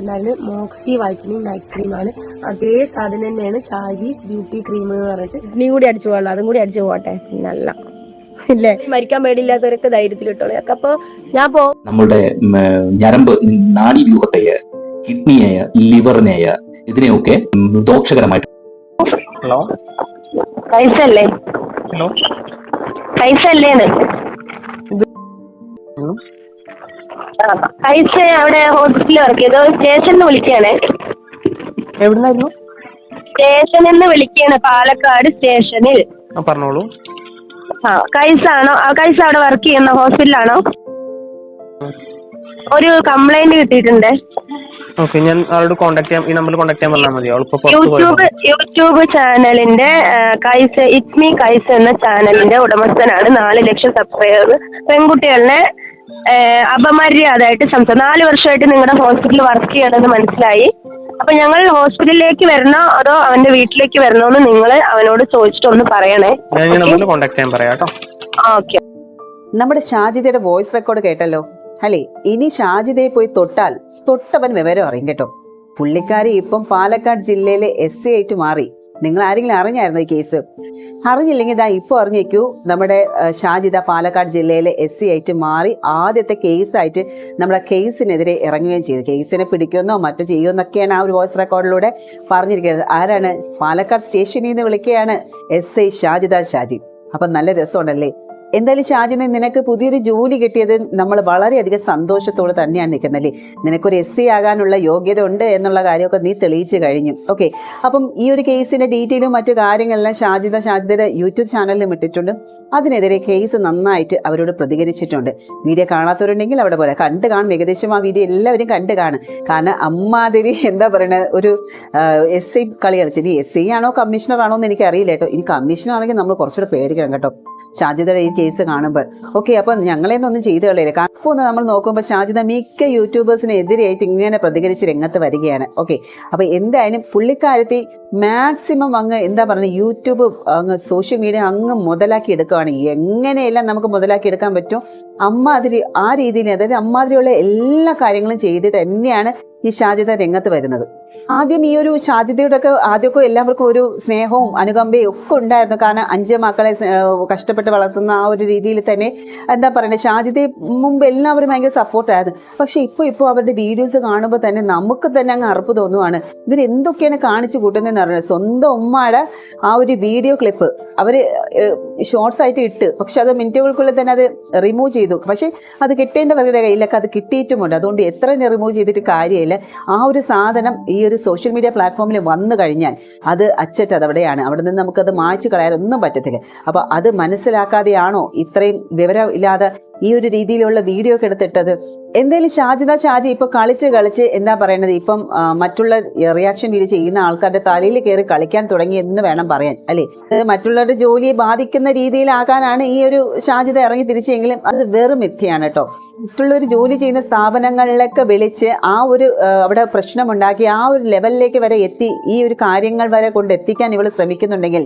ഉണ്ടായിരുന്നത് മോക്സി whitening night ക്രീമാണ്. അതേ സാധനം തന്നെയാണ് ഷാജീസ് ബ്യൂട്ടി ക്രീം എന്ന് പറഞ്ഞിട്ട്. നീ കൂടി അടിച്ചു പോകണം അതും കൂടി അടിച്ചു പോകട്ടെ. നല്ല. ഇല്ലേ? മരിക്കാൻ പേടിയില്ലാത്തവരൊക്കെ ധൈര്യത്തിൽ ഇട്ടോളൂ. അപ്പൊ ഞാൻ പോ നമ്മുടെ ഞരമ്പ് ഞരമ്പ് രൂപത്തെയ കിഡ്നിയായ ലിവറിനെയ ഇതിനെയൊക്കെ ദോഷകരമായിട്ട് ഹലോ? കൈസല്ലേ ഹലോ? കൈസല്ലേന്ന് ആ, അവിടെ ഹോസ്പിറ്റലിൽ വർക്ക് ചെയ്തു. സ്റ്റേഷനിൽ നിന്ന് വിളിക്കുകയാണേ? എവിടുന്നായിരുന്നു? സ്റ്റേഷനിൽ നിന്ന് വിളിക്കുകയാണ്. പാലക്കാട് സ്റ്റേഷനിൽ. ആ പറഞ്ഞോളൂ. ആ കൈസ ആണോ ആ, കൈസ അവിടെ വർക്ക് ചെയ്യുന്ന ഹോസ്പിറ്റലാണോ ഒരു കംപ്ലൈന്റ് കിട്ടിയിട്ടുണ്ട്. ഓക്കെ ഞാൻ ആളോട് കോൺടാക്ട് ചെയ്യാം. ഈ നമ്പറിൽ കോൺടാക്ട് ചെയ്യാൻ പറഞ്ഞാൽ മതി. അവളിപ്പോ പുറത്ത് യൂട്യൂബ് പോയി യൂട്യൂബ് ചാനലിന്റെ ആ, കൈസ ഇറ്റ് മീ കൈസ എന്ന ചാനലിന്റെ ഉടമസ്ഥനാണ്. നാല് ലക്ഷം സബ്സ്ക്രൈബർ പെൺകുട്ടികളെ ആ, അപമര്യാദയായിട്ട് സംസാരിച്ചു നാല് വർഷമായിട്ട് നിങ്ങളുടെ ഹോസ്പിറ്റലിൽ വർക്ക് ചെയ്യണമെന്ന് മനസ്സിലായി. അപ്പൊ ഞങ്ങൾ ഹോസ്പിറ്റലിലേക്ക് വരണോ അതോ അവന്റെ വീട്ടിലേക്ക് വരണോ എന്ന് നിങ്ങൾ അവനോട് ചോദിച്ചിട്ട് ഒന്ന് പറയണേ. ഞാൻ ഈ നമ്പറിൽ കോൺടാക്ട് ചെയ്യാൻ പറയാം കേട്ടോ. ഓക്കെ നമ്മുടെ ഷാജിതയുടെ വോയിസ് റെക്കോർഡ് കേട്ടല്ലോ? അല്ലേ? ഇനി ഷാജിതയെ പോയി തൊട്ടാൽ തൊട്ടവൻ വിവരം അറിയും കേട്ടോ. പുള്ളിക്കാരി ഇപ്പം പാലക്കാട് ജില്ലയിലെ എസ് സി ആയിട്ട് മാറി. നിങ്ങൾ ആരെങ്കിലും അറിഞ്ഞായിരുന്നു ഈ കേസ്? അറിഞ്ഞില്ലെങ്കിൽ ഇതാ ഇപ്പോൾ അറിഞ്ഞേക്കൂ. നമ്മുടെ ഷാജിദ പാലക്കാട് ജില്ലയിലെ എസ് സി ആയിട്ട് മാറി ആദ്യത്തെ കേസായിട്ട് നമ്മുടെ കേസിനെതിരെ ഇറങ്ങുകയും ചെയ്തു. കേസിനെ പിടിക്കുമെന്നോ മറ്റോ ചെയ്യുമെന്നൊക്കെയാണ് ആ ഒരു വോയിസ് റെക്കോർഡിലൂടെ പറഞ്ഞിരിക്കുന്നത്. ആരാണ്? പാലക്കാട് സ്റ്റേഷനിൽ നിന്ന് വിളിക്കുകയാണ് എസ് ഐ ഷാജിദ ഷാജി. അപ്പം നല്ല രസമുണ്ടല്ലേ? എന്തായാലും ഷാജിനെ നിനക്ക് പുതിയൊരു ജോലി കിട്ടിയത് നമ്മൾ വളരെയധികം സന്തോഷത്തോടെ തന്നെയാണ് നിൽക്കുന്നല്ലേ നിനക്കൊരു എസ് സി ആകാനുള്ള യോഗ്യത ഉണ്ട് എന്നുള്ള കാര്യമൊക്കെ നീ തെളിയിച്ചു കഴിഞ്ഞു. ഓക്കെ അപ്പം ഈ ഒരു കേസിന്റെ ഡീറ്റെയിലും മറ്റു കാര്യങ്ങളെല്ലാം ഷാജിദ ഷാജിദയുടെ യൂട്യൂബ് ചാനലിലും ഇട്ടിട്ടുണ്ട്. അതിനെതിരെ കേസ് നന്നായിട്ട് അവരോട് പ്രതികരിച്ചിട്ടുണ്ട്. വീഡിയോ കാണാത്തവരുണ്ടെങ്കിൽ അവിടെ പോലെ കണ്ട് കാണും. ഏകദേശം ആ വീഡിയോ എല്ലാവരും കണ്ട് കാണും. കാരണം അമ്മാതിരി എന്താ പറയുന്നത് ഒരു എസ് സി കളി കളിച്ചു. ഇനി എസ് സി ആണോ കമ്മീഷണർ ആണോ എന്ന് എനിക്ക് അറിയില്ല കേട്ടോ. ഇനി കമ്മീഷണർ ആണെങ്കിൽ നമ്മൾ കുറച്ചുകൂടെ പേടിക്കണം കേട്ടോ. ഷാജിദയുടെ ഈ കേസ് കാണുമ്പോൾ. ഓക്കെ അപ്പം ഞങ്ങളെന്നൊന്നും ചെയ്തു കളയില്ല? കാരണം ഇപ്പോൾ ഒന്ന് നമ്മൾ നോക്കുമ്പോൾ ഷാജിദ മിക്ക യൂട്യൂബേഴ്സിനെതിരെയായിട്ട് ഇങ്ങനെ പ്രതികരിച്ച് രംഗത്ത് വരികയാണ്. ഓക്കെ അപ്പോൾ എന്തായാലും പുള്ളിക്കാരത്തി മാക്സിമം അങ്ങ് എന്താ പറയുക യൂട്യൂബ് അങ്ങ് സോഷ്യൽ മീഡിയ അങ്ങ് മുതലാക്കി എടുക്കുകയാണെങ്കിൽ എങ്ങനെയെല്ലാം നമുക്ക് മുതലാക്കി എടുക്കാൻ പറ്റും? അമ്മാതിരി ആ രീതിയിൽ അതായത് അമ്മാതിരിയുള്ള എല്ലാ കാര്യങ്ങളും ചെയ്ത് തന്നെയാണ് ഈ ഷാജിദ രംഗത്ത് വരുന്നത്. ആദ്യം ഈ ഒരു ഷാജിദയുടെ ഒക്കെ ആദ്യമൊക്കെ എല്ലാവർക്കും ഒരു സ്നേഹവും അനുകമ്പയും ഒക്കെ ഉണ്ടായിരുന്നു. കാരണം അഞ്ച് മക്കളെ കഷ്ടപ്പെട്ട് വളർത്തുന്ന ആ ഒരു രീതിയിൽ തന്നെ എന്താ പറയുക ഷാജിദയെ മുമ്പ് എല്ലാവരും ഭയങ്കര സപ്പോർട്ടായിരുന്നു പക്ഷെ ഇപ്പോൾ ഇപ്പോൾ അവരുടെ വീഡിയോസ് കാണുമ്പോൾ തന്നെ നമുക്ക് തന്നെ അങ്ങ് അറുപ്പ് തോന്നുവാണ്. ഇവർ എന്തൊക്കെയാണ് കാണിച്ചു കൂട്ടുന്നതെന്ന് പറയുന്നത് സ്വന്തം ഉമ്മയുടെ ആ ഒരു വീഡിയോ ക്ലിപ്പ് അവർ ഷോർട്സ് ആയിട്ട് ഇട്ട്. പക്ഷെ അത് മിനിറ്റുകൾക്കുള്ളിൽ തന്നെ അത് റിമൂവ് ചെയ്തു. പക്ഷെ അത് കിട്ടേണ്ടവരുടെ കയ്യിലൊക്കെ അത് കിട്ടിയിട്ടുമുണ്ട്. അതുകൊണ്ട് എത്ര റിമൂവ് ചെയ്തിട്ട് കാര്യമില്ല. ആ ഒരു സാധനം ഈ ഒരു സോഷ്യൽ മീഡിയ പ്ലാറ്റ്ഫോമിൽ വന്നു കഴിഞ്ഞാൽ അത് അച്ചറ്റ് അതവിടെയാണ്. അവിടെ നിന്ന് നമുക്കത് മായ്ച്ചു കളയാനൊന്നും പറ്റത്തില്ല. അപ്പോൾ അത് മനസ്സിലാക്കാതെയാണോ ഇത്രയും വിവരം ഇല്ലാതെ ഈ ഒരു രീതിയിലുള്ള വീഡിയോ ഒക്കെ എടുത്തിട്ടത്? എന്തായാലും ഷാജിദ ഷാജി ഇപ്പൊ കളിച്ച് കളിച്ച് എന്താ പറയുന്നത് ഇപ്പം മറ്റുള്ള റിയാക്ഷൻ വീഡിയോ ചെയ്യുന്ന ആൾക്കാരുടെ തലയിൽ കയറി കളിക്കാൻ തുടങ്ങി എന്ന് വേണം പറയാൻ അല്ലേ? മറ്റുള്ളവരുടെ ജോലിയെ ബാധിക്കുന്ന രീതിയിലാക്കാനാണ് ഈ ഒരു ഷാജിദ ഇറങ്ങി തിരിച്ചെങ്കിലും അത് വെറും മിഥ്യയാണ് കേട്ടോ. മറ്റുള്ളവർ ജോലി ചെയ്യുന്ന സ്ഥാപനങ്ങളിലൊക്കെ വിളിച്ച് ആ ഒരു അവിടെ പ്രശ്നമുണ്ടാക്കി ആ ഒരു ലെവലിലേക്ക് വരെ എത്തി ഈ ഒരു കാര്യങ്ങൾ വരെ കൊണ്ട് എത്തിക്കാൻ ഇവൾ ശ്രമിക്കുന്നുണ്ടെങ്കിൽ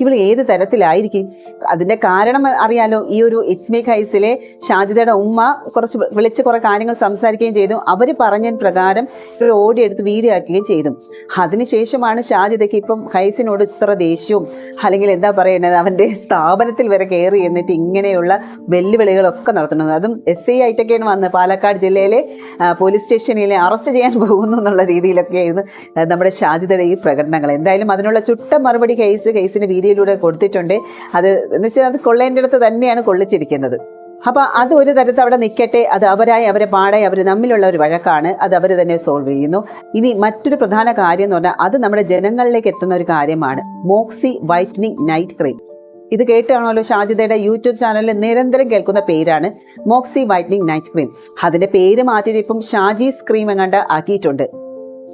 ഇവൾ ഏത് തരത്തിലായിരിക്കും? അതിന്റെ കാരണം അറിയാലോ. ഈ ഒരു ഇറ്റ്സ് ഹൈസിലെ ഷാജിദയുടെ ഉമ്മ കുറച്ച് വിളിച്ച് കുറെ കാര്യങ്ങൾ സംസാരിക്കുകയും ചെയ്തു. അവർ പറഞ്ഞ പ്രകാരം ഇവർ ഓടിയെടുത്ത് വീഡിയോ ആക്കുകയും ചെയ്തു. അതിനുശേഷമാണ് ഷാജിദയ്ക്ക് ഇപ്പം ഹൈസിനോട് ഇത്ര ദേഷ്യവും അല്ലെങ്കിൽ എന്താ പറയുന്നത് അവന്റെ സ്ഥാപനത്തിൽ വരെ കയറി എന്നിട്ട് ഇങ്ങനെയുള്ള വെല്ലുവിളികളൊക്കെ നടത്തുന്നത്. അതും എസ് ഐ ആയിട്ടൊക്കെയാണ് വന്ന് പാലക്കാട് ജില്ലയിലെ പോലീസ് സ്റ്റേഷനിലെ അറസ്റ്റ് ചെയ്യാൻ പോകുന്നു എന്നുള്ള രീതിയിലൊക്കെയായിരുന്നു നമ്മുടെ ഷാജിദയുടെ ഈ പ്രകടനങ്ങൾ. എന്തായാലും അതിനുള്ള ചുട്ട മറുപടി കേസ് കേസിന് വീഡിയോയിലൂടെ കൊടുത്തിട്ടുണ്ട്. അത് എന്ന് വെച്ചാൽ അത് കൊള്ളേന്റെ അടുത്ത് തന്നെയാണ് കൊള്ളിച്ചിരിക്കുന്നത്. അപ്പോൾ അത് ഒരു തരത്തിൽ അവിടെ നിൽക്കട്ടെ അത് അവരായി അവരെ പാടായി അവർ തമ്മിലുള്ള ഒരു വഴക്കാണ് അത് അവർ തന്നെ സോൾവ് ചെയ്യുന്നു. ഇനി മറ്റൊരു പ്രധാന കാര്യം എന്ന് പറഞ്ഞാൽ അത് നമ്മുടെ ജനങ്ങളിലേക്ക് എത്തുന്ന ഒരു കാര്യമാണ്. Moxie whitening night cream. ഇത് കേട്ടാണല്ലോ ഷാജിദയുടെ യൂട്യൂബ് ചാനലിൽ നിരന്തരം കേൾക്കുന്ന പേരാണ് മോക്സി വൈറ്റനിങ് നൈറ്റ് ക്രീം. അതിന്റെ പേര് മാറ്റിയിട്ട് ഇപ്പം ഷാജീസ് ക്രീം എങ്ങാണ്ട് ആക്കിയിട്ടുണ്ട്.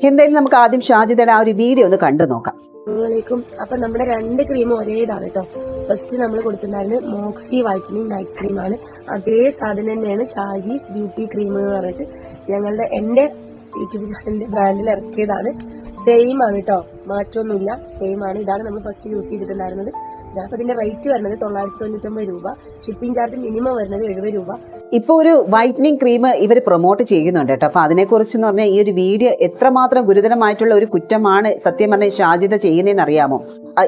എന്തായാലും നമുക്ക് ആദ്യം ഷാജിദയുടെ ആ ഒരു വീഡിയോ ഒന്ന് കണ്ടു നോക്കാം. അസ്സലാമലൈക്കും അപ്പൊ നമ്മുടെ രണ്ട് ക്രീമും ഒരേ ഇതാണ് കേട്ടോ. ഫസ്റ്റ് നമ്മൾ കൊടുത്തിട്ടുണ്ടായിരുന്നത് മോക്സി വൈറ്റനിങ് നൈറ്റ് ക്രീമാണ് അതേ സാധനം തന്നെയാണ് ഷാജീസ് ബ്യൂട്ടി ക്രീം എന്ന് പറഞ്ഞിട്ട് ഞങ്ങളുടെ എന്റെ യൂട്യൂബ് ചാനലിന്റെ ബ്രാൻഡിൽ ഇറക്കിയതാണ്. സെയിം ആണ് കേട്ടോ. മാറ്റമൊന്നുമില്ല. സെയിം ആണ്. ഇതാണ് നമ്മൾ ഫസ്റ്റ് യൂസ് ചെയ്തിട്ടുണ്ടായിരുന്നത്. ഇതാണ് അപ്പൊ ഇതിന്റെ റേറ്റ് വരുന്നത് തൊള്ളായിരത്തി തൊണ്ണൂറ്റൊമ്പത് രൂപ. ഷിപ്പിംഗ് ചാർജ് മിനിമം വരുന്നത് എഴുപത് രൂപ. ഇപ്പോൾ ഒരു വൈറ്റനിങ് ക്രീം ഇവർ പ്രൊമോട്ട് ചെയ്യുന്നുണ്ട് കേട്ടോ. അപ്പോൾ അതിനെക്കുറിച്ച് എന്ന് പറഞ്ഞാൽ ഈ ഒരു വീഡിയോ എത്രമാത്രം ഗുരുതരമായിട്ടുള്ള ഒരു കുറ്റമാണ് സത്യം പറഞ്ഞാൽ ഷാജിത ചെയ്യുന്നതെന്ന് അറിയാമോ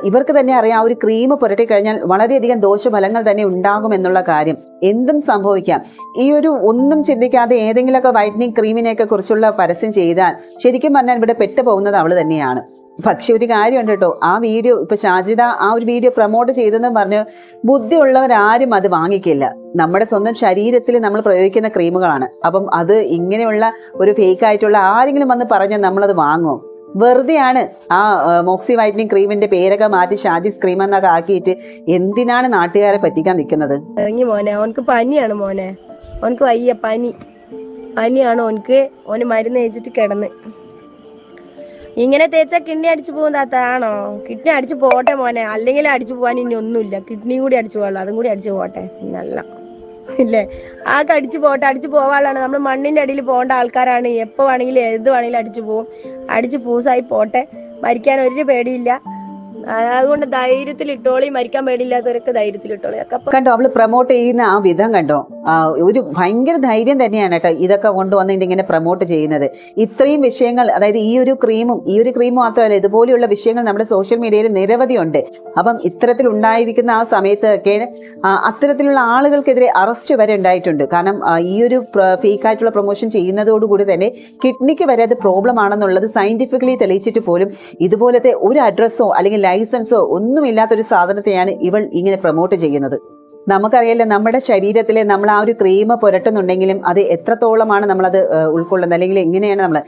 ഇവർക്ക് തന്നെ അറിയാം ആ ഒരു ക്രീം പുരട്ടി കഴിഞ്ഞാൽ വളരെയധികം ദോഷഫലങ്ങൾ തന്നെ ഉണ്ടാകും എന്നുള്ള കാര്യം. എന്തും സംഭവിക്കാം. ഈ ഒരു ഒന്നും ചിന്തിക്കാതെ ഏതെങ്കിലുമൊക്കെ വൈറ്റനിങ് ക്രീമിനെയൊക്കെ കുറിച്ചുള്ള പരസ്യം ചെയ്താൽ ശരിക്കും പറഞ്ഞാൽ ഇവിടെ പെട്ടുപോകുന്നത് അവൾ തന്നെയാണ്. പക്ഷെ ഒരു കാര്യമുണ്ട് കേട്ടോ. ആ വീഡിയോ ഇപ്പൊ ഷാജിദ ആ ഒരു വീഡിയോ പ്രൊമോട്ട് ചെയ്തെന്ന് പറഞ്ഞ് ബുദ്ധിയുള്ളവരാരും അത് വാങ്ങിക്കില്ല. നമ്മുടെ സ്വന്തം ശരീരത്തിൽ നമ്മൾ പ്രയോഗിക്കുന്ന ക്രീമുകളാണ്. അപ്പം അത് ഇങ്ങനെയുള്ള ഒരു ഫേക്ക് ആയിട്ടുള്ള ആരെങ്കിലും വന്ന് പറഞ്ഞാൽ നമ്മളത് വാങ്ങും. വെറുതെയാണ് ആ മോക്സി വൈറ്റനിങ് ക്രീമിന്റെ പേരൊക്കെ മാറ്റി ഷാജിസ് ക്രീം എന്നൊക്കെ ആക്കിയിട്ട് എന്തിനാണ് നാട്ടുകാരെ പറ്റിക്കാൻ നിൽക്കുന്നത്? മോനെ ഓനക്ക് പനിയാണ് മോനെ. ഓനക്ക് വയ്യ പനി. പനിയാണ് ഓനക്ക് ഓന് മരുന്ന് കഴിച്ചിട്ട് കിടന്ന്. ഇങ്ങനെ തേച്ചാ കിഡ്നി അടിച്ചു പോകും താത്ത ആണോ? കിഡ്നി അടിച്ചു പോട്ടെ മോനെ. അല്ലെങ്കിൽ അടിച്ചു പോകാൻ ഇനി ഒന്നുമില്ല. കിഡ്നി കൂടി അടിച്ചു പോകാനുള്ളു. അതും കൂടി അടിച്ചു പോട്ടെ നല്ല. ഇല്ലേ? ആകെ അടിച്ചു പോട്ടെ അടിച്ചു പോവാനുള്ളതാണ് നമ്മൾ മണ്ണിന്റെ അടിയിൽ പോകേണ്ട ആൾക്കാരാണ്. എപ്പോ വേണമെങ്കിലും ഏത് വേണമെങ്കിലും അടിച്ചു പോവും. അടിച്ച് പൂസായി പോട്ടെ. മരിക്കാൻ ഒരു പേടിയില്ല. അതുകൊണ്ട് ധൈര്യത്തിൽ ഇട്ടോളി മരിക്കാൻ പേടിയില്ലാത്തവരൊക്കെ ധൈര്യത്തിൽ ഇട്ടോളി കണ്ടോ അവൾ പ്രൊമോട്ട് ചെയ്യുന്ന ആ വിധം കണ്ടോ? ഒരു ഭയങ്കര ധൈര്യം തന്നെയാണ് കേട്ടോ ഇതൊക്കെ കൊണ്ടുവന്നിട്ട് ഇങ്ങനെ പ്രൊമോട്ട് ചെയ്യുന്നത്. ഇത്രയും വിഷയങ്ങൾ അതായത് ഈ ഒരു ക്രീമും ഈ ഒരു ക്രീം മാത്രമല്ല ഇതുപോലെയുള്ള വിഷയങ്ങൾ നമ്മുടെ സോഷ്യൽ മീഡിയയിൽ നിരവധിയുണ്ട് അപ്പം ഇത്തരത്തിൽ ഉണ്ടായിരിക്കുന്ന ആ സമയത്തൊക്കെ അത്തരത്തിലുള്ള ആളുകൾക്കെതിരെ അറസ്റ്റ് വരെ ഉണ്ടായിട്ടുണ്ട്. കാരണം ഈ ഒരു ഫേക്ക് ആയിട്ടുള്ള പ്രൊമോഷൻ ചെയ്യുന്നതോടുകൂടി തന്നെ കിഡ്നിക്ക് വരെ അത് പ്രോബ്ലം ആണെന്നുള്ളത് സയന്റിഫിക്കലി തെളിയിച്ചിട്ട് പോലും ഇതുപോലത്തെ ഒരു അഡ്രസ്സോ അല്ലെങ്കിൽ ലൈസൻസോ ഒന്നുമില്ലാത്തൊരു സാധനത്തെയാണ് ഇവൾ ഇങ്ങനെ പ്രൊമോട്ട് ചെയ്യുന്നത്. നമുക്കറിയാലോ നമ്മുടെ ശരീരത്തിൽ നമ്മൾ ആ ഒരു ക്രീം പുരട്ടുന്നുണ്ടെങ്കിലും അത് എത്രത്തോളമാണ് നമ്മളത് ഉൾക്കൊള്ളുന്നത്? അല്ലെങ്കിൽ എങ്ങനെയാണ് നമ്മൾ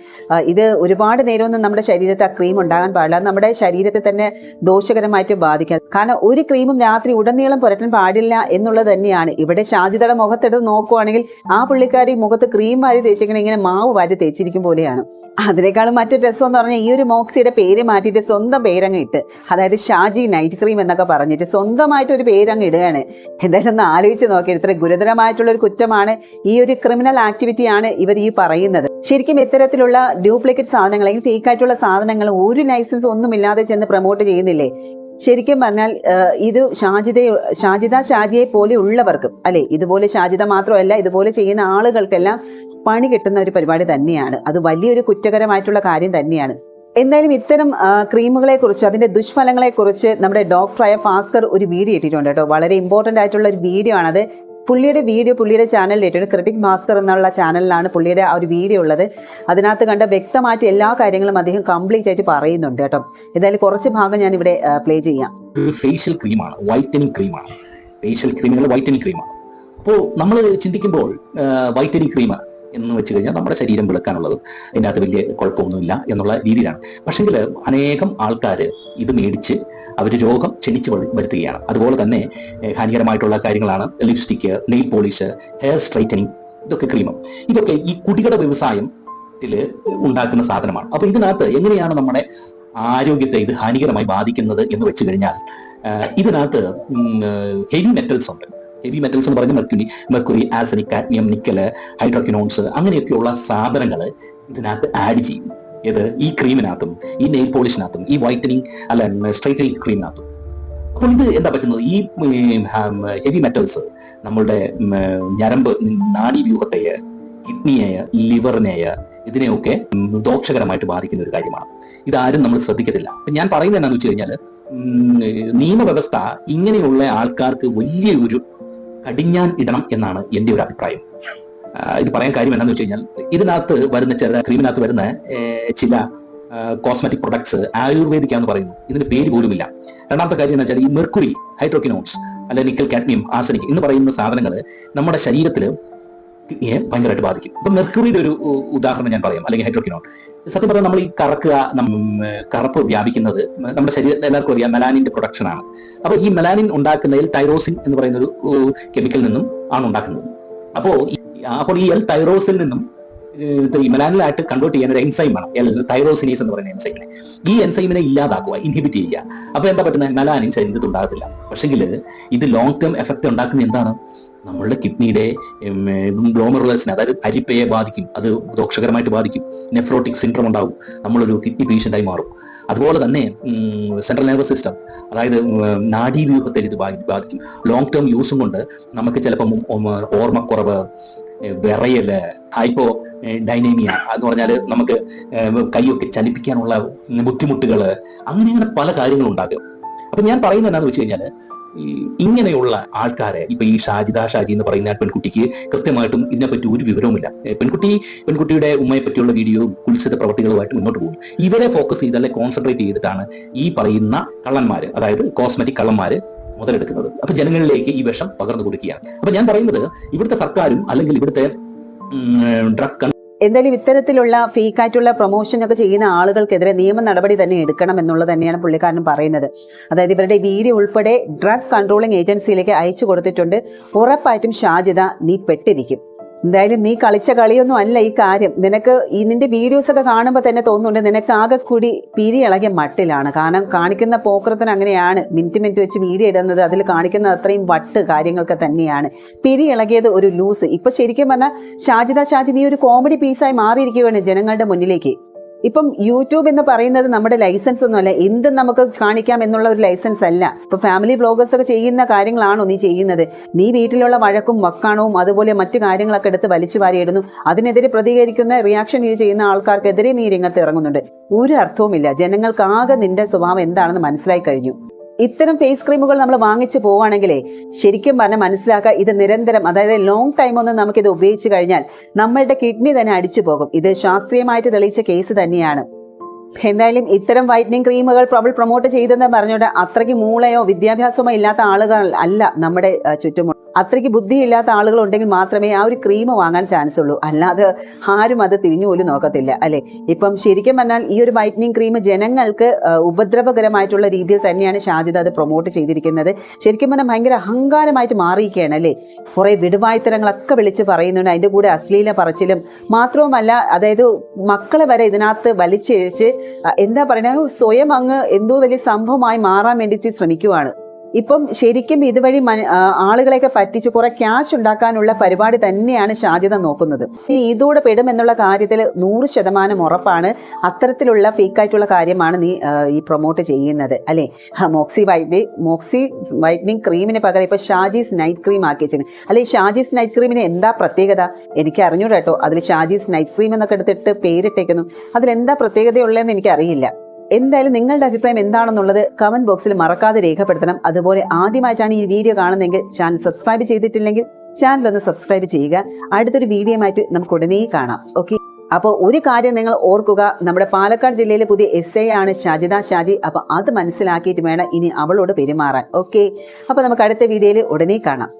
ഇത് ഒരുപാട് നേരമൊന്നും നമ്മുടെ ശരീരത്തെ ആ ക്രീം ഉണ്ടാകാൻ പാടില്ല. നമ്മുടെ ശരീരത്തെ തന്നെ ദോഷകരമായിട്ട് ബാധിക്കാം. കാരണം ഒരു ക്രീമും രാത്രി ഉടനീളം പുരട്ടാൻ പാടില്ല എന്നുള്ളത് തന്നെയാണ്. ഇവിടെ ഷാജിതയുടെ മുഖത്തെടുത്ത് നോക്കുവാണെങ്കിൽ ആ പുള്ളിക്കാരി മുഖത്ത് ക്രീം വാരി തേച്ചിങ്ങനെ ഇങ്ങനെ മാവ് വാരി തേച്ചിരിക്കും പോലെയാണ്. അതിനേക്കാളും മറ്റൊരു രസം എന്ന് പറഞ്ഞാൽ ഈ ഒരു മോക്സിയുടെ പേര് മാറ്റിയിട്ട് സ്വന്തം പേരങ്ങ് ഇട്ട് അതായത് ഷാജി നൈറ്റ് ക്രീം എന്നൊക്കെ പറഞ്ഞിട്ട് സ്വന്തമായിട്ട് ഒരു പേരങ്ങ് ഇടുകയാണ്. എന്തായാലും ഒന്ന് ആലോചിച്ച് നോക്കി. ഇത്ര ഗുരുതരമായിട്ടുള്ള ഒരു കുറ്റമാണ് ഈ ഒരു ക്രിമിനൽ ആക്ടിവിറ്റിയാണ് ഇവർ ഈ പറയുന്നത്. ശരിക്കും ഇത്തരത്തിലുള്ള ഡ്യൂപ്ലിക്കേറ്റ് സാധനങ്ങൾ അല്ലെങ്കിൽ ഫേക്ക് ആയിട്ടുള്ള സാധനങ്ങൾ ഒരു ലൈസൻസ് ഒന്നും ഇല്ലാതെ ചെന്ന് പ്രൊമോട്ട് ചെയ്യുന്നില്ലേ? ശരിക്കും പറഞ്ഞാൽ ഇത് ഷാജിദ ഷാജിദ ഷാജിയെ പോലെ ഉള്ളവർക്കും അല്ലെ? ഇതുപോലെ ഷാജിദ മാത്രമല്ല ഇതുപോലെ ചെയ്യുന്ന ആളുകൾക്കെല്ലാം പണി കിട്ടുന്ന ഒരു പരിപാടി തന്നെയാണ്. അത് വലിയൊരു കുറ്റകരമായിട്ടുള്ള കാര്യം തന്നെയാണ്. എന്തായാലും ഇത്തരം ക്രീമുകളെ കുറിച്ച് അതിന്റെ ദുഷ്ഫലങ്ങളെ കുറിച്ച് നമ്മുടെ ഡോക്ടറായ ഭാസ്കർ ഒരു വീഡിയോ ഇട്ടിട്ടുണ്ട് കേട്ടോ. വളരെ ഇമ്പോർട്ടന്റ് ആയിട്ടുള്ള ഒരു വീഡിയോ ആണത് പുള്ളിയുടെ വീഡിയോ പുള്ളിയുടെ ചാനലിൽ ഇട്ടിട്ടുണ്ട്. ക്രിട്ടിക് ഭാസ്കർ എന്നുള്ള ചാനലിലാണ് പുള്ളിയുടെ ആ ഒരു വീഡിയോ ഉള്ളത്. അതിനകത്ത് കണ്ട വ്യക്തമായിട്ട് എല്ലാ കാര്യങ്ങളും അദ്ദേഹം കംപ്ലീറ്റ് ആയിട്ട് പറയുന്നുണ്ട് കേട്ടോ. എന്തായാലും കുറച്ച് ഭാഗം ഞാൻ ഇവിടെ പ്ലേ ചെയ്യാം. ഫേഷ്യൽ ക്രീമാണ് വൈറ്റനിങ് ക്രീമാണ് ഫേഷ്യൽ ക്രീമുകൾ വൈറ്റനിങ് ക്രീമാണ് അപ്പോൾ നമ്മൾ ചിന്തിക്കുമ്പോൾ വൈറ്റനിങ് ക്രീം എന്ന് വെച്ച് കഴിഞ്ഞാൽ നമ്മുടെ ശരീരം വെളുക്കാനുള്ളത്. അതിന്റെ അകത്ത് വലിയ കുഴപ്പമൊന്നുമില്ല എന്നുള്ള രീതിയിലാണ്. പക്ഷെങ്കിൽ അനേകം ആൾക്കാർ ഇത് മേടിച്ച് അവർ രോഗം ക്ഷണിച്ച് വരു- വരുത്തുകയാണ്. അതുപോലെ തന്നെ ഹാനികരമായിട്ടുള്ള കാര്യങ്ങളാണ്. Lipstick nail polish hair straightening ഇതൊക്കെ ക്രീമും. ഇതൊക്കെ ഈ കുടികട വ്യവസായം ഉണ്ടാക്കുന്ന സാധനമാണ്. അപ്പോൾ ഇതിനകത്ത് എങ്ങനെയാണ് നമ്മുടെ ആരോഗ്യത്തെ ഇത് ഹാനികരമായി ബാധിക്കുന്നത് എന്ന് വെച്ച് കഴിഞ്ഞാൽ ഇതിനകത്ത് ഹെവി മെറ്റൽസ് ഉണ്ട്. ഹെവി മെറ്റൽസ് എന്ന് പറഞ്ഞ mercury mercury arsenic cadmium nickel hydroquinones അങ്ങനെയൊക്കെയുള്ള സാധനങ്ങൾ ഇതിനകത്ത് ആഡ് ചെയ്യും. ഇത് ഈ ക്രീമിനകത്തും ഈ നെയിൽ പോളിഷിനകത്തും ഈ വൈറ്റനിങ് അല്ല സ്ട്രൈറ്റനിങ് ക്രീമിനകത്തും അപ്പോൾ ഇത് എന്താ പറ്റുന്നത്? ഈ ഹെവി മെറ്റൽസ് നമ്മളുടെ ഞരമ്പ് നാഡീവ്യൂഹത്തെ കിഡ്നിയെ ലിവറിനെയ ഇതിനെയൊക്കെ ദോഷകരമായിട്ട് ബാധിക്കുന്ന ഒരു കാര്യമാണ്. ഇതാരും നമ്മൾ ശ്രദ്ധിക്കത്തില്ല. അപ്പൊ ഞാൻ പറയുന്നത് എന്താണെന്ന് വെച്ച് കഴിഞ്ഞാൽ നിയമവ്യവസ്ഥ ഇങ്ങനെയുള്ള ആൾക്കാർക്ക് വലിയൊരു കടിഞ്ഞാൻ ഇടണം എന്നാണ് എന്റെ ഒരു അഭിപ്രായം. ഇത് പറയാൻ കാര്യം എന്താണെന്ന് വെച്ച് കഴിഞ്ഞാൽ ഇതിനകത്ത് വരുന്ന ചില ക്രീമിനകത്ത് വരുന്ന ചില കോസ്മെറ്റിക് പ്രൊഡക്ട്സ് ആയുർവേദിക്കാന്ന് പറയുന്നു. ഇതിന് പേര് പോലുമില്ല. രണ്ടാമത്തെ കാര്യം എന്ന് വെച്ചാൽ ഈ മെർക്കുറി ഹൈഡ്രോക്കിനോൺസ് അല്ലെങ്കിൽ നിക്കൽ കാഡ്മിയം ആർസനിക് എന്ന് പറയുന്ന സാധനങ്ങൾ നമ്മുടെ ശരീരത്തിൽ കിഡ്നിയെ ഭയങ്കരമായിട്ട് ബാധിക്കും. ഇപ്പൊ മെർക്കുറിയുടെ ഒരു ഉദാഹരണം ഞാൻ പറയാം. അല്ലെങ്കിൽ ഹൈഡ്രോക്കിനോൺ സത്യം പറഞ്ഞാൽ നമ്മൾ ഈ കറക്കുക കറപ്പ് വ്യാപിക്കുന്നത് നമ്മുടെ ശരീരത്തിൽ എല്ലാവർക്കും അറിയാം മെലാനിന്റെ പ്രൊഡക്ഷൻ ആണ്. അപ്പൊ ഈ മെലാനിൻ ഉണ്ടാക്കുന്നതിൽ തൈറോസിൻ എന്ന് പറയുന്ന ഒരു കെമിക്കൽ നിന്നും ആണ് ഉണ്ടാക്കുന്നത്. അപ്പോ ഈ- അപ്പോൾ ഈ എൽ തൈറോസിൽ നിന്നും മെലാനിലായിട്ട് കൺവേർട്ട് ചെയ്യാൻ ഒരു എൻസൈം ആണ്. എൽ തൈറോസിനീസ് എന്ന് പറയുന്ന എൻസൈമിനെ ഈ എൻസൈമിനെ ഇല്ലാതാക്കുക ഇൻഹിബിറ്റ് ചെയ്യുക. അപ്പൊ എന്താ പറ്റുന്നത്? മെലാനിൻ ശരീരത്തിൽ ഉണ്ടാകത്തില്ല. പക്ഷെങ്കിൽ ഇത് ലോങ് ടേം എഫക്റ്റ് ഉണ്ടാക്കുന്ന എന്താണ്? നമ്മളുടെ കിഡ്നിയുടെ ഗ്ലോമറുലസിനെ അതായത് അരിപ്പയെ ബാധിക്കും. അത് ദോഷകരമായിട്ട് ബാധിക്കും. നെഫ്രോട്ടിക് സിൻഡ്രം ഉണ്ടാവും. നമ്മളൊരു കിഡ്നി പേഷ്യന്റായി മാറും. അതുപോലെ തന്നെ സെൻട്രൽ നെർവസ് സിസ്റ്റം അതായത് നാഡീവ്യൂഹത്തെ ഇത് ബാധി- ബാധിക്കും. ലോങ് ടേം യൂസും കൊണ്ട് നമുക്ക് ചിലപ്പം ഓർമ്മക്കുറവ് വിറയൽ ഹൈപ്പോ ഡൈനേമിയ എന്ന് പറഞ്ഞാൽ നമുക്ക് കൈയൊക്കെ ചലിപ്പിക്കാനുള്ള ബുദ്ധിമുട്ടുകൾ അങ്ങനെ അങ്ങനെ പല കാര്യങ്ങളും ഉണ്ടാകും അപ്പൊ ഞാൻ പറയുന്നത് എന്താണെന്ന് വെച്ച് കഴിഞ്ഞാൽ ഇങ്ങനെയുള്ള ആൾക്കാരെ ഇപ്പൊ ഈ ഷാജിദ ഷാജി എന്ന് പറയുന്ന പെൺകുട്ടിക്ക് കൃത്യമായിട്ടും ഇതിനെപ്പറ്റി ഒരു വിവരവുമില്ല. പെൺകുട്ടി പെൺകുട്ടിയുടെ ഉമ്മയെ പറ്റിയുള്ള വീഡിയോ കുളിച്ചത് പ്രവർത്തികളുമായിട്ട് മുന്നോട്ട് പോകും. ഇവരെ ഫോക്കസ് ചെയ്ത് അല്ലെ കോൺസെൻട്രേറ്റ് ചെയ്തിട്ടാണ് ഈ പറയുന്ന കള്ളന്മാര് അതായത് കോസ്മെറ്റിക് കള്ളന്മാര് മുതലെടുക്കുന്നത്. അപ്പൊ ജനങ്ങളിലേക്ക് ഈ വിഷം പകർന്നു കൊടുക്കുകയാണ്. അപ്പൊ ഞാൻ പറയുന്നത് ഇവിടുത്തെ സർക്കാരും അല്ലെങ്കിൽ ഇവിടുത്തെ ഡ്രഗ് എന്തായാലും ഇത്തരത്തിലുള്ള ഫീക്കായിട്ടുള്ള പ്രൊമോഷൻ ഒക്കെ ചെയ്യുന്ന ആളുകൾക്കെതിരെ നിയമ നടപടി തന്നെ എടുക്കണം എന്നുള്ളത് തന്നെയാണ് പുള്ളിക്കാരൻ പറയുന്നത്. അതായത് ഇവരുടെ വീഡിയോ ഉൾപ്പെടെ ഡ്രഗ് കൺട്രോളിംഗ് ഏജൻസിയിലേക്ക് അയച്ചു കൊടുത്തിട്ടുണ്ട്. ഉറപ്പായിട്ടും ഷാജിദ നീ പെട്ടിരിക്കും. എന്തായാലും നീ കളിച്ച കളിയൊന്നും അല്ല ഈ കാര്യം. നിനക്ക് ഈ നിന്റെ വീഡിയോസ് ഒക്കെ കാണുമ്പോൾ തന്നെ തോന്നുന്നുണ്ട് നിനക്ക് ആകെ കൂടി പിരി ഇളകിയ മട്ടിലാണ്. കാരണം കാണിക്കുന്ന പോക്രത്തിന് അങ്ങനെയാണ്. മിനിറ്റ് മിനിറ്റ് വെച്ച് വീഡിയോ ഇടുന്നത് അതിൽ കാണിക്കുന്ന അത്രയും വട്ട് കാര്യങ്ങളൊക്കെ തന്നെയാണ്. പിരി ഇളകിയത് ഒരു ലൂസ് ഇപ്പൊ ശരിക്കും പറഞ്ഞാൽ ഷാജിദ ഷാജി നീ ഒരു കോമഡി പീസായി മാറിയിരിക്കുകയാണ് ജനങ്ങളുടെ മുന്നിലേക്ക്. ഇപ്പം യൂട്യൂബ് എന്ന് പറയുന്നത് നമ്മുടെ ലൈസൻസ് ഒന്നുമല്ല എന്തും നമുക്ക് കാണിക്കാം എന്നുള്ള ഒരു ലൈസൻസ് അല്ല. ഇപ്പൊ ഫാമിലി ബ്ലോഗേഴ്സ് ഒക്കെ ചെയ്യുന്ന കാര്യങ്ങളാണോ നീ ചെയ്യുന്നത്? നീ വീട്ടിലുള്ള വഴക്കും വക്കാണവും അതുപോലെ മറ്റു കാര്യങ്ങളൊക്കെ എടുത്ത് വലിച്ചു വാരിയിടുന്നു അതിനെതിരെ പ്രതികരിക്കുന്ന റിയാക്ഷൻ ഇത് ചെയ്യുന്ന ആൾക്കാർക്കെതിരെ നീ രംഗത്ത് ഇറങ്ങുന്നുണ്ട്. ഒരു അർത്ഥവുമില്ല. ജനങ്ങൾക്ക് ആകെ നിന്റെ സ്വഭാവം എന്താണെന്ന് മനസ്സിലായി കഴിഞ്ഞു. ഇത്തരം ഫേസ് ക്രീമുകൾ നമ്മൾ വാങ്ങിച്ചു പോവുകയാണെങ്കിലേ ശരിക്കും പറഞ്ഞാൽ മനസ്സിലാക്കുക ഇത് നിരന്തരം അതായത് ലോങ് ടൈം ഒന്നും നമുക്കിത് ഉപയോഗിച്ച് കഴിഞ്ഞാൽ നമ്മളുടെ കിഡ്നി തന്നെ അടിച്ചു പോകും. ഇത് ശാസ്ത്രീയമായിട്ട് തെളിയിച്ച കേസ് തന്നെയാണ്. എന്തായാലും ഇത്തരം വൈറ്റനിങ് ക്രീമുകൾ പ്രബിൾ പ്രൊമോട്ട് ചെയ്തെന്ന് പറഞ്ഞുകൊണ്ട് അത്രയ്ക്ക് മൂളയോ വിദ്യാഭ്യാസമോ ഇല്ലാത്ത ആളുകൾ അല്ല നമ്മുടെ ചുറ്റുമുള്ള അത്രയ്ക്ക് ബുദ്ധിയില്ലാത്ത ആളുകൾ ഉണ്ടെങ്കിൽ മാത്രമേ ആ ഒരു ക്രീം വാങ്ങാൻ ചാൻസ് ഉള്ളൂ. അല്ലാതെ ആരും അത് തിരിഞ്ഞു പോലും നോക്കത്തില്ല അല്ലെ? ഇപ്പം ശരിക്കും പറഞ്ഞാൽ ഈ ഒരു വൈറ്റനിങ് ക്രീം ജനങ്ങൾക്ക് ഉപദ്രവകരമായിട്ടുള്ള രീതിയിൽ തന്നെയാണ് ഷാജിദ് അത് പ്രൊമോട്ട് ചെയ്തിരിക്കുന്നത്. ശരിക്കും പറഞ്ഞാൽ ഭയങ്കര അഹങ്കാരമായിട്ട് മാറിയിരിക്കുകയാണ് അല്ലേ? കുറെ വിടുവായ്ത്തരങ്ങളൊക്കെ വിളിച്ച് പറയുന്നുണ്ട്. അതിന്റെ കൂടെ അശ്ലീല പറച്ചിലും മാത്രവുമല്ല അതായത് മക്കളെ വരെ ഇതിനകത്ത് വലിച്ചിഴച്ച് എന്താ പറയുക സ്വയം അങ്ങ് എന്തോ വലിയ സംഭവമായി മാറാൻ വേണ്ടിയിട്ട് ശ്രമിക്കുവാണ്. ഇപ്പം ശരിക്കും ഇതുവഴി ആളുകളെയൊക്കെ പറ്റിച്ച് കുറെ ക്യാഷ് ഉണ്ടാക്കാനുള്ള പരിപാടി തന്നെയാണ് ഷാജിദ നോക്കുന്നത്. ഇനി ഇതോടെ പെടുമെന്നുള്ള കാര്യത്തിൽ നൂറ് ശതമാനം ഉറപ്പാണ്. അത്തരത്തിലുള്ള ഫേക്കായിട്ടുള്ള കാര്യമാണ് നീ ഈ പ്രൊമോട്ട് ചെയ്യുന്നത് അല്ലേ? മോക്സി വൈറ്റ് മോക്സി വൈറ്റനിങ് ക്രീമിന് പകരം ഇപ്പൊ ഷാജീസ് നൈറ്റ് ക്രീം ആക്കി വെച്ചിന് അല്ലെ ഷാജീസ് നൈറ്റ് ക്രീമിന് എന്താ പ്രത്യേകത? എനിക്ക് അറിഞ്ഞൂടാ കേട്ടോ അതിൽ ഷാജീസ് നൈറ്റ് ക്രീം എന്നൊക്കെ എടുത്തിട്ട് പേരിട്ടേക്കുന്നു. അതിലെന്താ പ്രത്യേകതയുള്ളതെന്ന് എനിക്കറിയില്ല. എന്തായാലും നിങ്ങളുടെ അഭിപ്രായം എന്താണെന്നുള്ളത് കമന്റ് ബോക്സിൽ മറക്കാതെ രേഖപ്പെടുത്തണം. അതുപോലെ ആദ്യമായിട്ടാണ് ഈ വീഡിയോ കാണുന്നതെങ്കിൽ ചാനൽ സബ്സ്ക്രൈബ് ചെയ്തിട്ടില്ലെങ്കിൽ ചാനൽ ഒന്ന് സബ്സ്ക്രൈബ് ചെയ്യുക. അടുത്തൊരു വീഡിയോയുമായിട്ട് നമുക്ക് ഉടനെ കാണാം. ഓക്കെ അപ്പോൾ ഒരു കാര്യം നിങ്ങൾ ഓർക്കുക. നമ്മുടെ പാലക്കാട് ജില്ലയിലെ പുതിയ എസ് ഐ ആണ് ഷാജിദ ഷാജി. അപ്പോൾ അത് മനസ്സിലാക്കിയിട്ട് വേണം ഇനി അവളോട് പെരുമാറാൻ. ഓക്കെ അപ്പോൾ നമുക്ക് അടുത്ത വീഡിയോയിൽ ഉടനെ കാണാം.